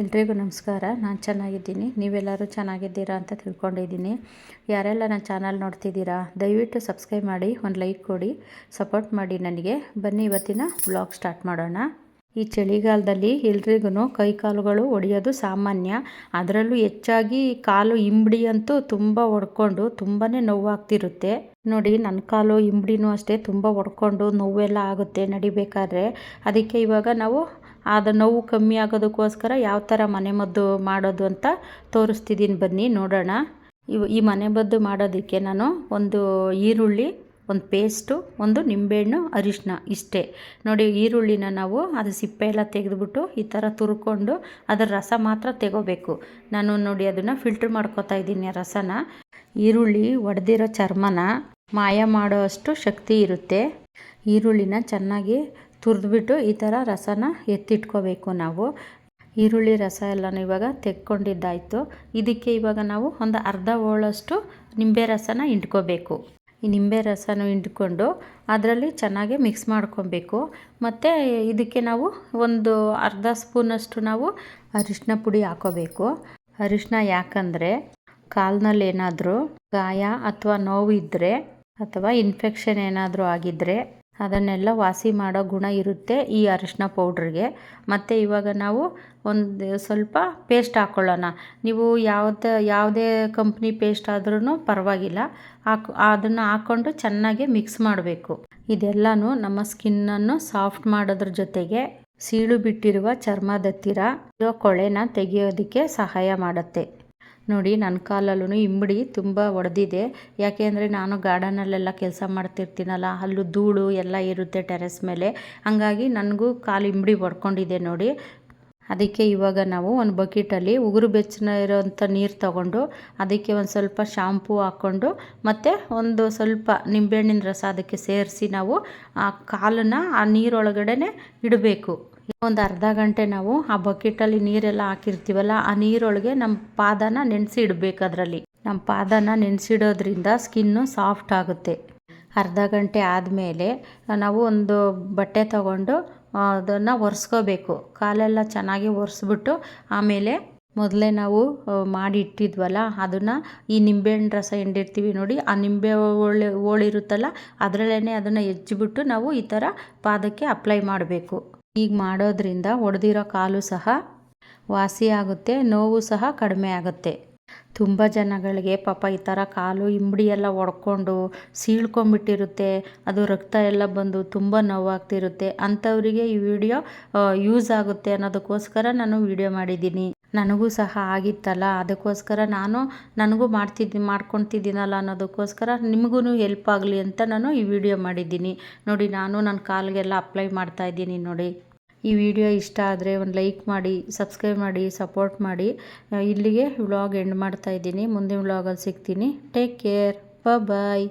ಎಲ್ರಿಗೂ ನಮಸ್ಕಾರ. ನಾನು ಚೆನ್ನಾಗಿದ್ದೀನಿ. ನೀವೆಲ್ಲರೂ ಚೆನ್ನಾಗಿದ್ದೀರಾ ಅಂತ ತಿಳ್ಕೊಂಡಿದ್ದೀನಿ. ಯಾರೆಲ್ಲ ನನ್ನ ಚಾನಲ್ ನೋಡ್ತಿದ್ದೀರಾ, ದಯವಿಟ್ಟು ಸಬ್ಸ್ಕ್ರೈಬ್ ಮಾಡಿ, ಒಂದು ಲೈಕ್ ಕೊಡಿ, ಸಪೋರ್ಟ್ ಮಾಡಿ ನನಗೆ. ಬನ್ನಿ ಇವತ್ತಿನ ಬ್ಲಾಗ್ ಸ್ಟಾರ್ಟ್ ಮಾಡೋಣ. ಈ ಚಳಿಗಾಲದಲ್ಲಿ ಎಲ್ರಿಗೂ ಕೈ ಕಾಲುಗಳು ಒಡೆಯೋದು ಸಾಮಾನ್ಯ. ಅದರಲ್ಲೂ ಹೆಚ್ಚಾಗಿ ಕಾಲು ಇಂಬಡಿ ಅಂತೂ ತುಂಬ ಒಡ್ಕೊಂಡು ತುಂಬಾ ನೋವಾಗ್ತಿರುತ್ತೆ. ನೋಡಿ ನನ್ನ ಕಾಲು ಇಂಬಡಿನೂ ಅಷ್ಟೇ ತುಂಬ ಒಡ್ಕೊಂಡು ನೋವೆಲ್ಲ ಆಗುತ್ತೆ ನಡಿಬೇಕಾದ್ರೆ. ಅದಕ್ಕೆ ಇವಾಗ ನಾವು ಅದು ನೋವು ಕಮ್ಮಿ ಆಗೋದಕ್ಕೋಸ್ಕರ ಯಾವ ಥರ ಮನೆಮದ್ದು ಮಾಡೋದು ಅಂತ ತೋರಿಸ್ತಿದ್ದೀನಿ ಬನ್ನಿ, ನೋಡೋಣ. ಇವು ಈ ಮನೆಮದ್ದು ಮಾಡೋದಕ್ಕೆ ನಾನು ಒಂದು ಈರುಳ್ಳಿ, ಒಂದು ಪೇಸ್ಟು, ಒಂದು ನಿಂಬೆಹಣ್ಣು ಅರಿಶಿನ ಇಷ್ಟೇ. ನೋಡಿ, ಈರುಳ್ಳಿನ ನಾವು ಅದು ಸಿಪ್ಪೆ ಎಲ್ಲ ತೆಗೆದುಬಿಟ್ಟು ಈ ಥರ ತುರ್ಕೊಂಡು ಅದರ ರಸ ಮಾತ್ರ ತೆಗೋಬೇಕು. ನಾನು ನೋಡಿ ಅದನ್ನು ಫಿಲ್ಟ್ರ್ ಮಾಡ್ಕೋತಾ ಇದ್ದೀನಿ ರಸನ. ಈರುಳ್ಳಿ ಒಡೆದಿರೋ ಚರ್ಮನ ಮಾಯ ಮಾಡೋ ಅಷ್ಟು ಶಕ್ತಿ ಇರುತ್ತೆ. ಈರುಳ್ಳಿನ ಚೆನ್ನಾಗಿ ತುರಿದ್ಬಿಟ್ಟು ಈ ಥರ ರಸನ ಎತ್ತಿಟ್ಕೋಬೇಕು ನಾವು. ಈರುಳ್ಳಿ ರಸ ಎಲ್ಲನೂ ಇವಾಗ ತೆಕ್ಕೊಂಡಿದ್ದಾಯಿತು. ಇದಕ್ಕೆ ಇವಾಗ ನಾವು ಒಂದು ಅರ್ಧ ಹೋಳಷ್ಟು ನಿಂಬೆ ರಸನ ಹಿಂಡ್ಕೋಬೇಕು. ಈ ನಿಂಬೆ ರಸನ ಹಿಂಡ್ಕೊಂಡು ಅದರಲ್ಲಿ ಚೆನ್ನಾಗಿ ಮಿಕ್ಸ್ ಮಾಡ್ಕೊಬೇಕು. ಮತ್ತು ಇದಕ್ಕೆ ನಾವು ಒಂದು ಅರ್ಧ ಸ್ಪೂನಷ್ಟು ನಾವು ಅರಿಶಿನ ಪುಡಿ ಹಾಕೋಬೇಕು. ಅರಿಶಿನ ಯಾಕಂದರೆ ಕಾಲಿನಲ್ಲಿ ಏನಾದರೂ ಗಾಯ ಅಥವಾ ನೋವು ಇದ್ದರೆ ಅಥವಾ ಇನ್ಫೆಕ್ಷನ್ ಏನಾದರೂ ಆಗಿದ್ದರೆ ಅದನ್ನೆಲ್ಲ ವಾಸಿ ಮಾಡೋ ಗುಣ ಇರುತ್ತೆ ಈ ಅರಿಶಿನ ಪೌಡ್ರಿಗೆ. ಮತ್ತು ಇವಾಗ ನಾವು ಒಂದು ಸ್ವಲ್ಪ ಪೇಸ್ಟ್ ಹಾಕ್ಕೊಳ್ಳೋಣ ನೀವು ಯಾವ್ದು, ಯಾವುದೇ ಕಂಪ್ನಿ ಪೇಸ್ಟ್ ಆದ್ರೂ ಪರವಾಗಿಲ್ಲ. ಹಾಕ್, ಅದನ್ನು ಹಾಕ್ಕೊಂಡು ಚೆನ್ನಾಗಿ ಮಿಕ್ಸ್ ಮಾಡಬೇಕು. ಇದೆಲ್ಲನೂ ನಮ್ಮ ಸ್ಕಿನ್ನನ್ನು ಸಾಫ್ಟ್ ಮಾಡೋದ್ರ ಜೊತೆಗೆ ಸೀಳು ಬಿಟ್ಟಿರುವ ಚರ್ಮದತ್ತಿರ ಇರೋ ಕೊಳೆನ ತೆಗೆಯೋದಕ್ಕೆ ಸಹಾಯ ಮಾಡುತ್ತೆ. ನೋಡಿ ನನ್ನ ಕಾಲಲ್ಲೂ ಇಂಬಡಿ ತುಂಬ ಒಡೆದಿದೆ. ಯಾಕೆ ಅಂದರೆ ನಾನು ಗಾರ್ಡನಲ್ಲೆಲ್ಲ ಕೆಲಸ ಮಾಡ್ತಿರ್ತೀನಲ್ಲ, ಅಲ್ಲೂ ಧೂಳು ಎಲ್ಲ ಇರುತ್ತೆ ಟೆರೆಸ್ ಮೇಲೆ. ಹಂಗಾಗಿ ನನಗೂ ಕಾಲು ಇಂಬಡಿ ಒಡ್ಕೊಂಡಿದೆ ನೋಡಿ. ಅದಕ್ಕೆ ಇವಾಗ ನಾವು ಒಂದು ಬಕೆಟಲ್ಲಿ ಉಗುರು ಬೆಚ್ಚನ ಇರೋವಂಥ ನೀರು ತಗೊಂಡು, ಅದಕ್ಕೆ ಒಂದು ಸ್ವಲ್ಪ ಶಾಂಪೂ ಹಾಕ್ಕೊಂಡು, ಮತ್ತು ಒಂದು ಸ್ವಲ್ಪ ನಿಂಬೆಹಣ್ಣಿನ ರಸ ಅದಕ್ಕೆ ಸೇರಿಸಿ ನಾವು ಆ ಕಾಲನ್ನು ಆ ನೀರೊಳಗಡೆ ಇಡಬೇಕು. ಒಂದು ಅರ್ಧ ಗಂಟೆ ನಾವು ಆ ಬಕೆಟಲ್ಲಿ ನೀರೆಲ್ಲ ಹಾಕಿರ್ತೀವಲ್ಲ, ಆ ನೀರೊಳಗೆ ನಮ್ಮ ಪಾದನ ನೆನೆಸಿ ಇಡಬೇಕು ಅದರಲ್ಲಿ. ನಮ್ಮ ಪಾದನ ನೆನೆಸಿಡೋದ್ರಿಂದ ಸ್ಕಿನ್ನು ಸಾಫ್ಟ್ ಆಗುತ್ತೆ. ಅರ್ಧ ಗಂಟೆ ಆದಮೇಲೆ ನಾವು ಒಂದು ಬಟ್ಟೆ ತಗೊಂಡು ಅದನ್ನು ಒರೆಸ್ಕೋಬೇಕು. ಕಾಲೆಲ್ಲ ಚೆನ್ನಾಗಿ ಒರೆಸ್ಬಿಟ್ಟು ಆಮೇಲೆ ಮೊದಲೇ ನಾವು ಮಾಡಿ ಇಟ್ಟಿದ್ವಲ್ಲ ಅದನ್ನು ಈ ನಿಂಬೆಹಣ್ಣು ರಸ ಹಿಂಡಿರ್ತೀವಿ ನೋಡಿ, ಆ ನಿಂಬೆ ಹೋಳು ಹೋಳಿರುತ್ತಲ್ಲ ಅದರಲ್ಲೇ ಅದನ್ನು ಹೆಚ್ಚಿಬಿಟ್ಟು ನಾವು ಈ ಥರ ಪಾದಕ್ಕೆ ಅಪ್ಲೈ ಮಾಡಬೇಕು. ಈಗ ಮಾಡೋದ್ರಿಂದ ಒಡೆದಿರೋ ಕಾಲು ಸಹ ವಾಸಿ ಆಗುತ್ತೆ, ನೋವು ಸಹ ಕಡಿಮೆ ಆಗುತ್ತೆ. ತುಂಬ ಜನಗಳಿಗೆ ಪಾಪ ಈ ಥರ ಕಾಲು ಇಂಬಡಿ ಎಲ್ಲ ಒಡ್ಕೊಂಡು ಸೀಳ್ಕೊಂಬಿಟ್ಟಿರುತ್ತೆ ಅದು ರಕ್ತ ಎಲ್ಲ ಬಂದು ತುಂಬ ನೋವಾಗ್ತಿರುತ್ತೆ, ಅಂಥವರಿಗೆ ಈ ವಿಡಿಯೋ ಯೂಸ್ ಆಗುತ್ತೆ ಅನ್ನೋದಕ್ಕೋಸ್ಕರ ನಾನು ವಿಡಿಯೋ ಮಾಡಿದ್ದೀನಿ. ನನಗೂ ಸಹ ಆಗಿತ್ತಲ್ಲ, ಅದಕ್ಕೋಸ್ಕರ ನಾನು, ನನಗೂ ಮಾಡ್ತಿದ್ದೀನಿ ಮಾಡ್ಕೊತಿದ್ದೀನಲ್ಲ ಅನ್ನೋದಕ್ಕೋಸ್ಕರ ನಿಮಗೂ ಹೆಲ್ಪ್ ಆಗಲಿ ಅಂತ ನಾನು ಈ ವಿಡಿಯೋ ಮಾಡಿದ್ದೀನಿ. ನೋಡಿ, ನಾನು ನನ್ನ ಕಾಲಿಗೆಲ್ಲ ಅಪ್ಲೈ ಮಾಡ್ತಾ ಇದ್ದೀನಿ ನೋಡಿ. ಈ ವಿಡಿಯೋ ಇಷ್ಟ ಆದರೆ ಒಂದು ಲೈಕ್ ಮಾಡಿ ಸಬ್ಸ್ಕ್ರೈಬ್ ಮಾಡಿ ಸಪೋರ್ಟ್ ಮಾಡಿ. ಇಲ್ಲಿಗೆ ವ್ಲಾಗ್ ಎಂಡ್ ಮಾಡ್ತಾಯಿದ್ದೀನಿ ಮುಂದಿನ ವ್ಲಾಗಲ್ಲಿ ಸಿಗ್ತೀನಿ. Take care bye